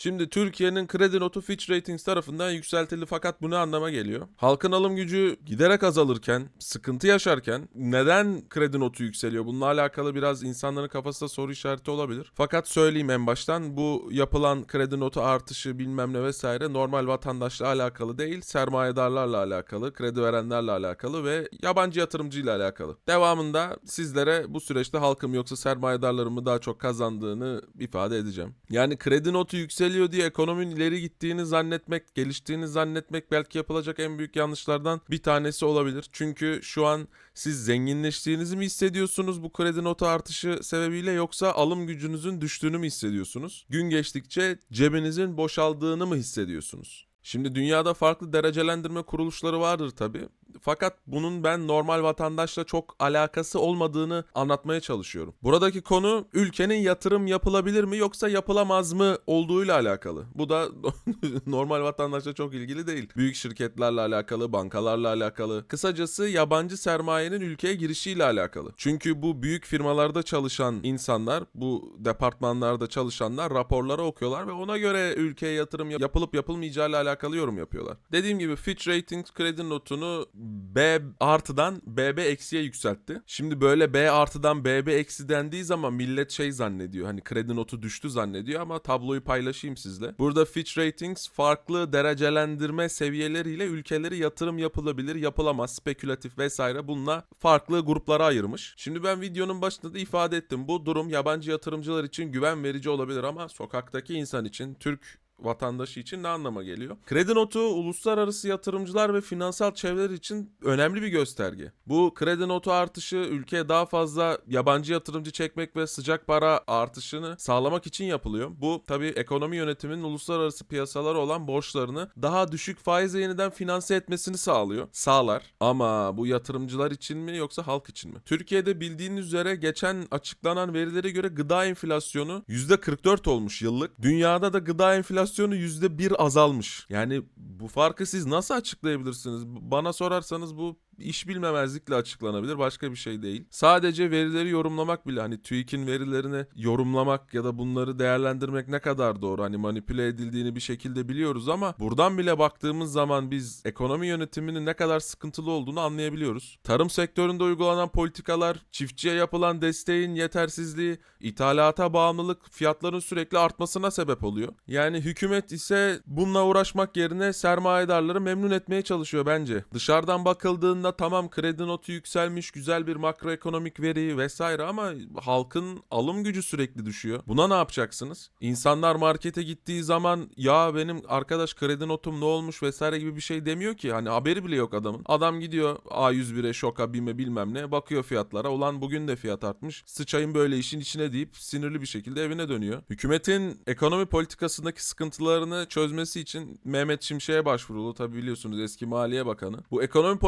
Şimdi Türkiye'nin kredi notu Fitch Ratings tarafından yükseltildi fakat bu ne anlama geliyor? Halkın alım gücü giderek azalırken, sıkıntı yaşarken neden kredi notu yükseliyor? Bununla alakalı biraz insanların kafasında soru işareti olabilir. Fakat söyleyeyim en baştan bu yapılan kredi notu artışı bilmem ne vesaire normal vatandaşla alakalı değil, sermayedarlarla alakalı, kredi verenlerle alakalı ve yabancı yatırımcıyla alakalı. Devamında sizlere bu süreçte halkım yoksa sermayedarlarım mı daha çok kazandığını ifade edeceğim. Yani kredi notu yükseliyor diye ekonominin ileri gittiğini zannetmek, geliştiğini zannetmek belki yapılacak en büyük yanlışlardan bir tanesi olabilir. Çünkü şu an siz zenginleştiğinizi mi hissediyorsunuz bu kredi notu artışı sebebiyle yoksa alım gücünüzün düştüğünü mü hissediyorsunuz? Gün geçtikçe cebinizin boşaldığını mı hissediyorsunuz? Şimdi dünyada farklı derecelendirme kuruluşları vardır tabii. Fakat bunun ben normal vatandaşla çok alakası olmadığını anlatmaya çalışıyorum. Buradaki konu ülkenin yatırım yapılabilir mi yoksa yapılamaz mı olduğuyla alakalı. Bu da normal vatandaşla çok ilgili değil. Büyük şirketlerle alakalı, bankalarla alakalı. Kısacası yabancı sermayenin ülkeye girişiyle alakalı. Çünkü bu büyük firmalarda çalışan insanlar, bu departmanlarda çalışanlar raporları okuyorlar ve ona göre ülkeye yatırım yap- yapılıp yapılmayacağıyla alakalı yorum yapıyorlar. Dediğim gibi Fitch Ratings kredi notunu B artıdan BB eksiye yükseltti. Şimdi böyle B artıdan BB eksi dendiği zaman millet şey zannediyor. Hani kredi notu düştü zannediyor ama tabloyu paylaşayım sizle. Burada Fitch Ratings farklı derecelendirme seviyeleriyle ülkeleri yatırım yapılabilir, yapılamaz, spekülatif vesaire bununla farklı gruplara ayırmış. Şimdi ben videonun başında da ifade ettim. Bu durum yabancı yatırımcılar için güven verici olabilir ama sokaktaki insan için, Türk vatandaşı için ne anlama geliyor? Kredi notu uluslararası yatırımcılar ve finansal çevreler için önemli bir gösterge. Bu kredi notu artışı ülkeye daha fazla yabancı yatırımcı çekmek ve sıcak para artışını sağlamak için yapılıyor. Bu tabii ekonomi yönetiminin uluslararası piyasalara olan borçlarını daha düşük faizle yeniden finanse etmesini sağlıyor. Sağlar. Ama bu yatırımcılar için mi yoksa halk için mi? Türkiye'de bildiğiniz üzere geçen açıklanan verilere göre gıda enflasyonu %44 olmuş yıllık. Dünyada da gıda enflasyonu %1 azalmış. Yani bu farkı siz nasıl açıklayabilirsiniz? Bana sorarsanız bu iş bilmemezlikle açıklanabilir. Başka bir şey değil. Sadece verileri yorumlamak bile hani TÜİK'in verilerini yorumlamak ya da bunları değerlendirmek ne kadar doğru? Hani manipüle edildiğini bir şekilde biliyoruz ama buradan bile baktığımız zaman biz ekonomi yönetiminin ne kadar sıkıntılı olduğunu anlayabiliyoruz. Tarım sektöründe uygulanan politikalar, çiftçiye yapılan desteğin yetersizliği, ithalata bağımlılık fiyatların sürekli artmasına sebep oluyor. Yani hükümet ise bununla uğraşmak yerine sermayedarları memnun etmeye çalışıyor bence. Dışarıdan bakıldığında tamam kredi notu yükselmiş, güzel bir makroekonomik veri vesaire ama halkın alım gücü sürekli düşüyor. Buna ne yapacaksınız? İnsanlar markete gittiği zaman ya benim arkadaş kredi notum ne olmuş vesaire gibi bir şey demiyor ki. Hani haberi bile yok adamın. Adam gidiyor A101'e, Şoka, BİM'e bilmem ne bakıyor fiyatlara. Ulan bugün de fiyat artmış. Sıçayım böyle işin içine deyip sinirli bir şekilde evine dönüyor. Hükümetin ekonomi politikasındaki sıkıntılarını çözmesi için Mehmet Şimşek'e başvuruldu. Tabi biliyorsunuz eski Maliye Bakanı. Bu ekonomi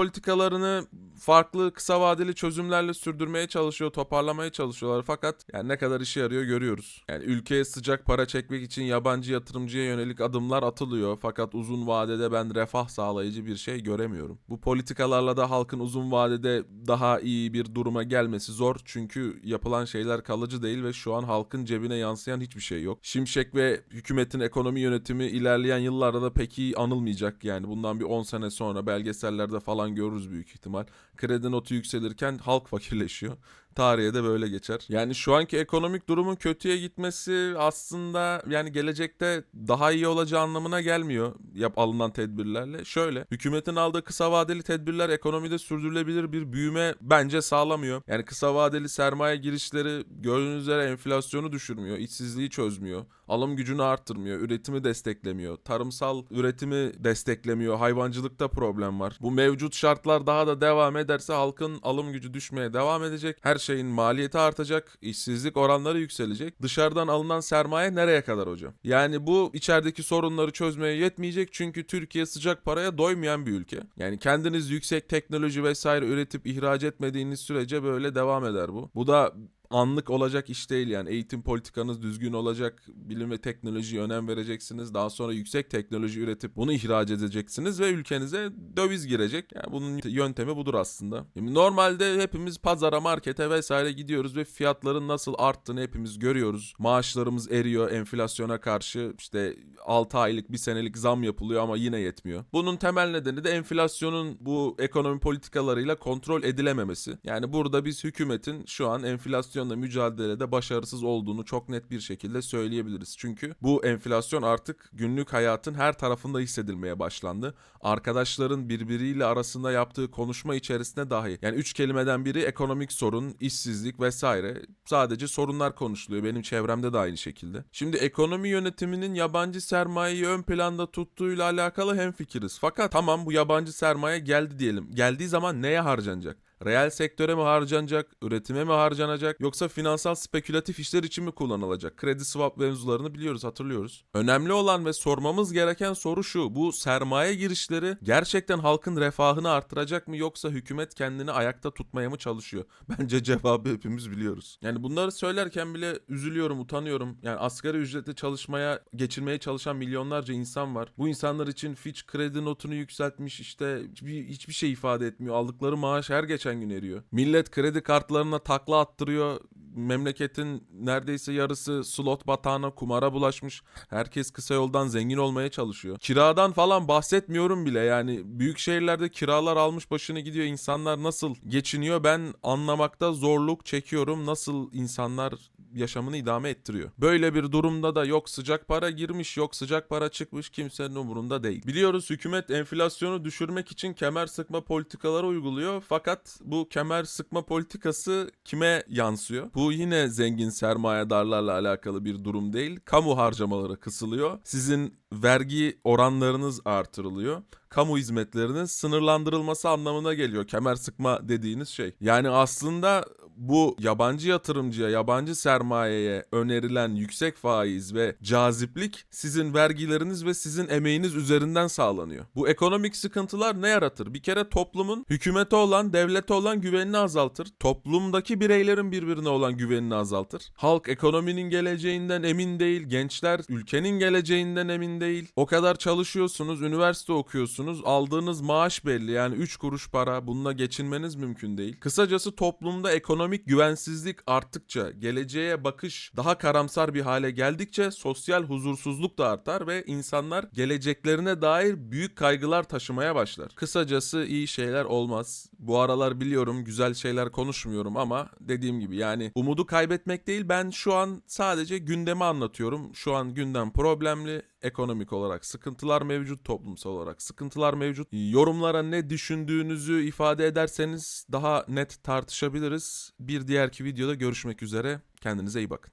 politikalarını farklı kısa vadeli çözümlerle sürdürmeye çalışıyor, toparlamaya çalışıyorlar. Fakat yani ne kadar işe yarıyor görüyoruz. Yani ülkeye sıcak para çekmek için yabancı yatırımcıya yönelik adımlar atılıyor. Fakat uzun vadede ben refah sağlayıcı bir şey göremiyorum. Bu politikalarla da halkın uzun vadede daha iyi bir duruma gelmesi zor. Çünkü yapılan şeyler kalıcı değil ve şu an halkın cebine yansıyan hiçbir şey yok. Şimşek ve hükümetin ekonomi yönetimi ilerleyen yıllarda da pek iyi anılmayacak. Yani bundan bir 10 sene sonra belgesellerde falan görürüz büyük ihtimal. Kredi notu yükselirken halk fakirleşiyor. Tarihe de böyle geçer. Yani şu anki ekonomik durumun kötüye gitmesi aslında yani gelecekte daha iyi olacağı anlamına gelmiyor yap alınan tedbirlerle. Şöyle hükümetin aldığı kısa vadeli tedbirler ekonomide sürdürülebilir bir büyüme bence sağlamıyor. Yani kısa vadeli sermaye girişleri gördüğünüz üzere enflasyonu düşürmüyor, işsizliği çözmüyor, alım gücünü arttırmıyor, üretimi desteklemiyor, tarımsal üretimi desteklemiyor, hayvancılıkta problem var. Bu mevcut şartlar daha da devam ederse halkın alım gücü düşmeye devam edecek. Her şeyin maliyeti artacak, işsizlik oranları yükselecek. Dışarıdan alınan sermaye nereye kadar hocam? Yani bu içerideki sorunları çözmeye yetmeyecek çünkü Türkiye sıcak paraya doymayan bir ülke. Yani kendiniz yüksek teknoloji vesaire üretip ihraç etmediğiniz sürece böyle devam eder bu. Bu da anlık olacak iş değil yani. Eğitim politikanız düzgün olacak. Bilim ve teknolojiye önem vereceksiniz. Daha sonra yüksek teknoloji üretip bunu ihraç edeceksiniz ve ülkenize döviz girecek. Yani bunun yöntemi budur aslında. Şimdi normalde hepimiz pazara, markete vesaire gidiyoruz ve fiyatların nasıl arttığını hepimiz görüyoruz. Maaşlarımız eriyor enflasyona karşı. İşte 6 aylık, bir senelik zam yapılıyor ama yine yetmiyor. Bunun temel nedeni de enflasyonun bu ekonomi politikalarıyla kontrol edilememesi. Yani burada biz hükümetin şu an enflasyonla mücadelede başarısız olduğunu çok net bir şekilde söyleyebiliriz. Çünkü bu enflasyon artık günlük hayatın her tarafında hissedilmeye başlandı. Arkadaşların birbiriyle arasında yaptığı konuşma içerisinde dahi yani üç kelimeden biri ekonomik sorun, işsizlik vesaire sadece sorunlar konuşuluyor. Benim çevremde de aynı şekilde. Şimdi ekonomi yönetiminin yabancı sermayeyi ön planda tuttuğuyla alakalı hemfikiriz. Fakat tamam bu yabancı sermaye geldi diyelim. Geldiği zaman neye harcanacak? Reel sektöre mi harcanacak, üretime mi harcanacak yoksa finansal spekülatif işler için mi kullanılacak? Kredi swap mevzularını biliyoruz, hatırlıyoruz. Önemli olan ve sormamız gereken soru şu. Bu sermaye girişleri gerçekten halkın refahını artıracak mı yoksa hükümet kendini ayakta tutmaya mı çalışıyor? Bence cevabı hepimiz biliyoruz. Yani bunları söylerken bile üzülüyorum, utanıyorum. Yani asgari ücretle çalışmaya, geçirmeye çalışan milyonlarca insan var. Bu insanlar için Fitch kredi notunu yükseltmiş işte hiçbir, hiçbir şey ifade etmiyor. Aldıkları maaş her geçen gün eriyor. Millet kredi kartlarına takla attırıyor. Memleketin neredeyse yarısı slot batağına, kumara bulaşmış. Herkes kısa yoldan zengin olmaya çalışıyor. Kiradan falan bahsetmiyorum bile yani. Büyük şehirlerde kiralar almış başını gidiyor. İnsanlar nasıl geçiniyor ben anlamakta zorluk çekiyorum. Nasıl insanlar yaşamını idame ettiriyor. Böyle bir durumda da yok sıcak para girmiş yok sıcak para çıkmış kimsenin umurunda değil. Biliyoruz hükümet enflasyonu düşürmek için kemer sıkma politikaları uyguluyor fakat bu kemer sıkma politikası kime yansıyor? Bu yine zengin sermayedarlarla alakalı bir durum değil. Kamu harcamaları kısılıyor. Sizin vergi oranlarınız artırılıyor. Kamu hizmetlerinin sınırlandırılması anlamına geliyor kemer sıkma dediğiniz şey. Yani aslında bu yabancı yatırımcıya, yabancı sermayeye önerilen yüksek faiz ve caziplik sizin vergileriniz ve sizin emeğiniz üzerinden sağlanıyor. Bu ekonomik sıkıntılar ne yaratır? Bir kere toplumun hükümete olan, devlete olan güvenini azaltır. Toplumdaki bireylerin birbirine olan güvenini azaltır. Halk ekonominin geleceğinden emin değil, gençler ülkenin geleceğinden emin değil. O kadar çalışıyorsunuz, üniversite okuyorsunuz, aldığınız maaş belli yani 3 kuruş para bununla geçinmeniz mümkün değil. Kısacası toplumda ekonomik güvensizlik arttıkça, geleceğe bakış daha karamsar bir hale geldikçe sosyal huzursuzluk da artar ve insanlar geleceklerine dair büyük kaygılar taşımaya başlar. Kısacası iyi şeyler olmaz. Bu aralar biliyorum güzel şeyler konuşmuyorum ama dediğim gibi yani umudu kaybetmek değil ben şu an sadece gündemi anlatıyorum. Şu an gündem problemli ekonomik olarak sıkıntılar mevcut, toplumsal olarak sıkıntılar mevcut. Yorumlara ne düşündüğünüzü ifade ederseniz daha net tartışabiliriz. Bir diğerki videoda görüşmek üzere. Kendinize iyi bakın.